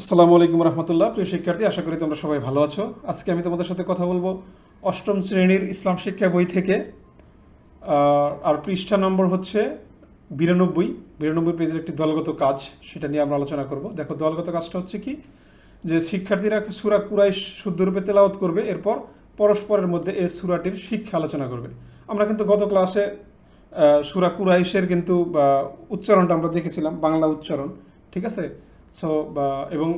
আসসালামু আলাইকুম রহমতুল্লাহ। প্রিয় শিক্ষার্থী, আশা করি তোমরা সবাই ভালো আছো। আজকে আমি তোমাদের সাথে কথা বলব অষ্টম শ্রেণির ইসলাম শিক্ষা বই থেকে। আর পৃষ্ঠা নম্বর হচ্ছে বিরানব্বই। বিরানব্বই পেজের একটি দলগত কাজ, সেটা নিয়ে আমরা আলোচনা করব। দেখো, দলগত কাজটা হচ্ছে কি? যে শিক্ষার্থীরা সুরা কুরাইশ শুদ্ধরূপে তেলাওয়াত করবে, এরপর পরস্পরের মধ্যে এই সুরাটির শিক্ষা আলোচনা করবে। আমরা কিন্তু গত ক্লাসে সুরা কুরাইশের কিন্তু উচ্চারণটা আমরা দেখেছিলাম, বাংলা উচ্চারণ, ঠিক আছে? সো এবং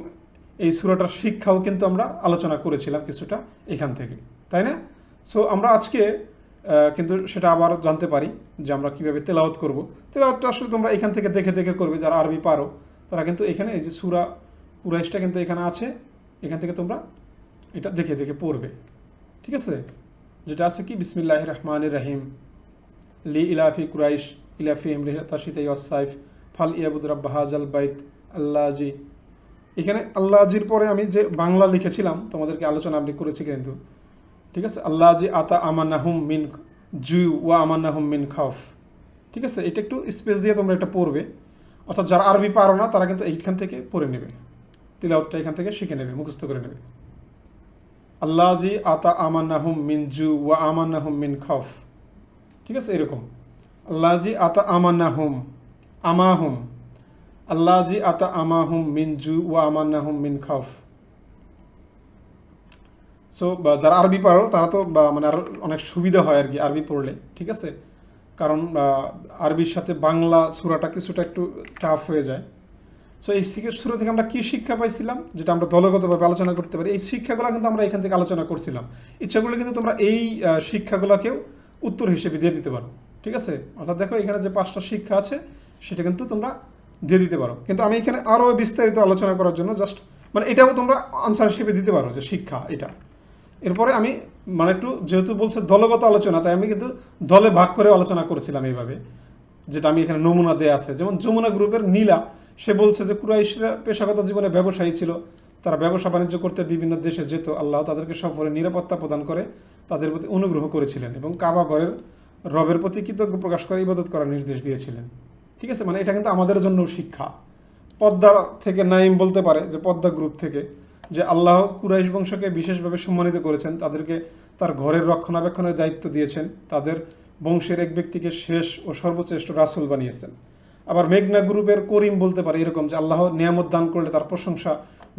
এই সুরাটার শিক্ষাও কিন্তু আমরা আলোচনা করেছিলাম কিছুটা এখান থেকে, তাই না? সো আমরা আজকে কিন্তু সেটা আবার জানতে পারি যে আমরা কীভাবে তেলাওয়াত করব। তেলাওয়াতটা আসলে তোমরা এখান থেকে দেখে দেখে করবে, যারা আরবি পারো, তারা কিন্তু এখানে এই যে সুরা কুরাইশটা কিন্তু এখানে আছে, এখান থেকে তোমরা এটা দেখে দেখে পড়বে, ঠিক আছে? যেটা আছে কি? বিসমিল্লাহ রহমান রাহিম। লি ইলাফি কুরাইশ ইলাফি ইমরিতাশিত ওয়াসাইফ ফাল ইয়াবুদ রাব্বা হাজাল বাইত আল্লাহজি। এখানে আল্লাহজির পরে আমি যে বাংলা লিখেছিলাম, তোমাদেরকে আলোচনা আপনি করেছি কিন্তু। ঠিক আছে? আল্লাহজি আতা আমান্নাহুম মিন জু ওয়া আমান্নাহুম মিন খাউফ। ঠিক আছে? এটা একটু স্পেস দিয়ে তোমরা এটা পড়বে। অর্থাৎ যারা আরবি পারো না, তারা কিন্তু এইখান থেকে পড়ে নেবে। তিলাওয়াতটা এখান থেকে শিখে নেবে, মুখস্থ করে নেবে। আল্লাহজি আতা আমান্নাহুম মিন জু ওয়া আমান্নাহুম মিন খাউফ। ঠিক আছে? এরকম। আল্লাহজি আতা আমান্নাহুম, আমাহুম। আল্লাহজি আতা আমাহুম মিন জু ওয়া মিন খাউফ। সো যারা আরবি পারো তারা তো মানে আরও অনেক সুবিধা হয় আর কি আরবি পড়লে, ঠিক আছে? কারণ আরবির সাথে বাংলা সুরাটা কিছুটা একটু টাফ হয়ে যায়। সো এই সুরা থেকে আমরা কি শিক্ষা পাইছিলাম, যেটা আমরা দলগতভাবে আলোচনা করতে পারি, এই শিক্ষাগুলো কিন্তু আমরা এখান থেকে আলোচনা করছিলাম। ইচ্ছাগুলো কিন্তু তোমরা এই শিক্ষাগুলোকেও উত্তর হিসেবে দিয়ে দিতে পারো, ঠিক আছে? অর্থাৎ দেখো, এখানে যে পাঁচটা শিক্ষা আছে, সেটা কিন্তু তোমরা দিয়ে দিতে পারো। কিন্তু আমি এখানে আরও বিস্তারিত আলোচনা করার জন্য জাস্ট মানে এটাও তোমরা আনসার হিসেবে দিতে পারো যে শিক্ষা এটা। এরপরে আমি মানে একটু যেহেতু বলছে দলগত আলোচনা, তাই আমি কিন্তু দলে ভাগ করে আলোচনা করেছিলাম এইভাবে। যেটা আমি এখানে নমুনা দেয়া আছে। যেমন যমুনা গ্রুপের নীলা, সে বলছে যে কুরাইশরা পেশাগত জীবনে ব্যবসায়ী ছিল। তারা ব্যবসা বাণিজ্য করতে বিভিন্ন দেশে যেত। আল্লাহ তাদেরকে সফরে নিরাপত্তা প্রদান করে তাদের প্রতি অনুগ্রহ করেছিলেন এবং কাবা ঘরের রবের প্রতি কৃতজ্ঞ প্রকাশ করে ইবাদত করার নির্দেশ দিয়েছিলেন। ঠিক আছে? মানে এটা কিন্তু আমাদের জন্য শিক্ষা। পদ্মার থেকে নাইম বলতে পারে যে, পদ্মা গ্রুপ থেকে, যে আল্লাহ কুরাইশ বংশকে বিশেষভাবে সম্মানিত করেছেন, তাদেরকে তার ঘরের রক্ষণাবেক্ষণের দায়িত্ব দিয়েছেন, তাদের বংশের এক ব্যক্তিকে শেষ ও সর্বশ্রেষ্ঠ রাসুল বানিয়েছেন। আবার মেঘনা গ্রুপের করিম বলতে পারে এরকম যে, আল্লাহ নিয়ামত দান করলে তার প্রশংসা,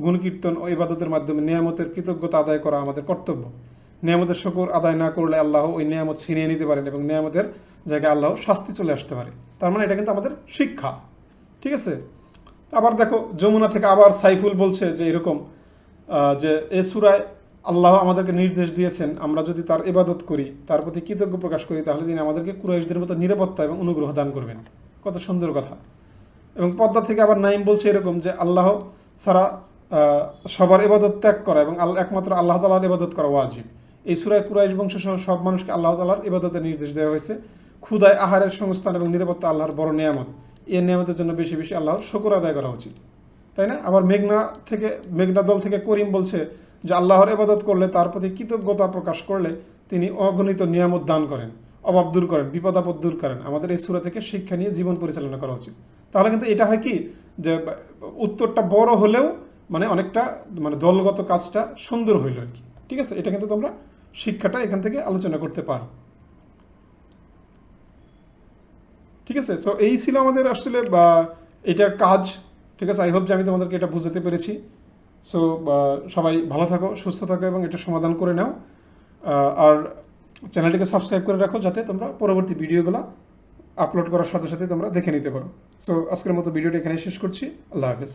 গুণকীর্তন ও ইবাদতের মাধ্যমে নিয়ামতের কৃতজ্ঞতা আদায় করা আমাদের কর্তব্য। নিয়ামতের শকর আদায় না করলে আল্লাহ ওই নিয়ামত ছিনিয়ে নিতে পারেন এবং নিয়ামতের জায়গায় আল্লাহ শাস্তি চলে আসতে পারে। তার মানে এটা কিন্তু আমাদের শিক্ষা। ঠিক আছে? আবার দেখো, যমুনা থেকে আবার সাইফুল বলছে যে এরকম যে এ সুরায় আল্লাহ আমাদেরকে নির্দেশ দিয়েছেন, আমরা যদি তার ইবাদত করি, তার প্রতি কৃতজ্ঞ প্রকাশ করি, তাহলে তিনি আমাদেরকে কুরাইশদের মতো নিরাপত্তা এবং অনুগ্রহ দান করবেন। কত সুন্দর কথা। এবং পদ্মা থেকে আবার নাইম বলছে এরকম যে আল্লাহ ছাড়া সবার ইবাদত ত্যাগ করা এবং একমাত্র আল্লাহ তালার ইবাদত করা ওয়াজিব। এই সুরায় কুরাইশ বংশ সহ সব মানুষকে আল্লাহ তালার ইবাদতের নির্দেশ দেওয়া হয়েছে। ক্ষুদায় আহারের সংস্থান এবং নিরাপত্তা আল্লাহর বড় নিয়ামত। এই নিয়ামতের জন্য বেশি বেশি আল্লাহর শকর আদায় করা উচিত। তাই না? আবার মেঘনা থেকে, মেঘনা দল থেকে করিম বলছে যে, আল্লাহর এবাদত করলে তার প্রতি কৃতজ্ঞতা প্রকাশ করলে তিনি অগণিত নিয়ামত দান করেন, অভাব দূর করেন, বিপদ আপদ দূর করেন। আমাদের এই সুরা থেকে শিক্ষা নিয়ে জীবন পরিচালনা করা উচিত। তাহলে কিন্তু এটা হয় কি? যে, উত্তরটা বড় হলেও মানে অনেকটা মানে দলগত কাজটা সুন্দর হইল আর কি। ঠিক আছে? এটা কিন্তু তোমরা শিক্ষাটা এখান থেকে আলোচনা করতে পারো। ঠিক আছে? সো এই ছিল আমাদের আসলে এটার কাজ। ঠিক আছে? আই হোপ যে আমি তোমাদেরকে এটা বুঝাতে পেরেছি। সো সবাই ভালো থাকো, সুস্থ থাকো, এবং এটা সমাধান করে নাও। আর চ্যানেলটিকে সাবস্ক্রাইব করে রাখো যাতে তোমরা পরবর্তী ভিডিওগুলো আপলোড করার সাথে সাথে তোমরা দেখে নিতে পারো। সো আজকের মতো ভিডিওটা এখানে শেষ করছি। আল্লাহ হাফেজ।